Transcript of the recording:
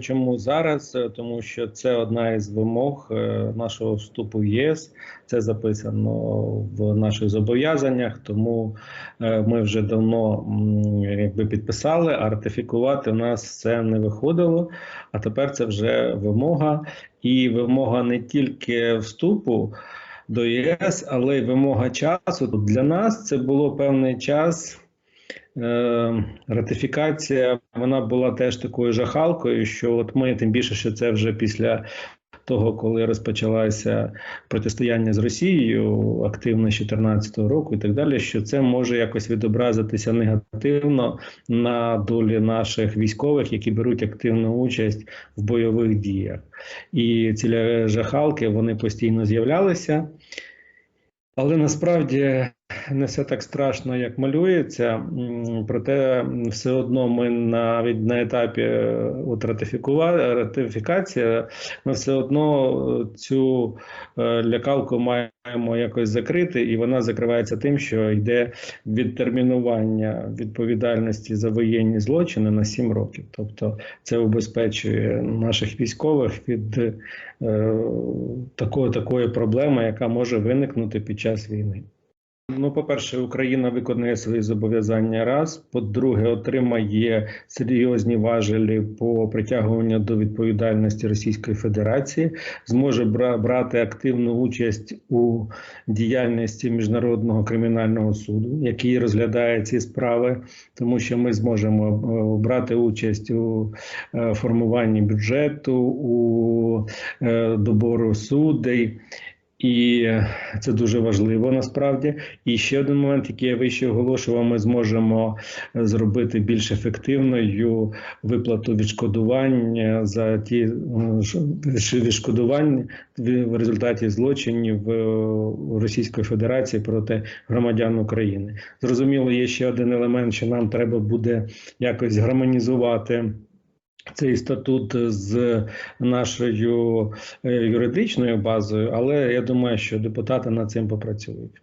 Чому зараз? Е, Тому що це одна із вимог е, нашого вступу в ЄС. Це записано в наших зобов'язаннях. Тому е, ми вже давно якби підписали, а ратифікувати нас це не виходило. А тепер це вже вимога, і вимога не тільки вступу до ЄС, але й вимога часу. Для нас це було певний час. Е, Ратифікація вона була теж такою жахалкою, що от ми тим більше, що це вже після того, коли розпочалося протистояння з Росією активно з 2014 року і так далі, що це може якось відобразитися негативно на долі наших військових, які беруть активну участь в бойових діях. І ці жахалки вони постійно з'являлися. Але насправді не все так страшно, як малюється. Проте все одно ми навіть на етапі е, от ратифікації, ми все одно е, цю е, лякалку маємо якось закрити, і вона закривається тим, що йде відтермінування відповідальності за воєнні злочини на 7 років. Тобто це убезпечує наших військових від е, такої проблеми, яка може виникнути під час війни. Ну, по-перше, Україна виконує свої зобов'язання раз. По-друге, отримає серйозні важелі по притягуванню до відповідальності Російської Федерації, зможе бра- брати активну участь у діяльності міжнародного кримінального суду, який розглядає ці справи, тому що ми зможемо е, брати участь у е, формуванні бюджету, у е, добору судей. І це дуже важливо насправді. І ще один момент, який я вище оголошував, ми зможемо зробити більш ефективною виплату відшкодування за ті відшкодування в результаті злочинів Російської Федерації проти громадян України. Зрозуміло, є ще один елемент, що нам треба буде якось гармонізувати. Цей статут з нашою е, юридичною базою, але я думаю, що депутати над цим попрацюють.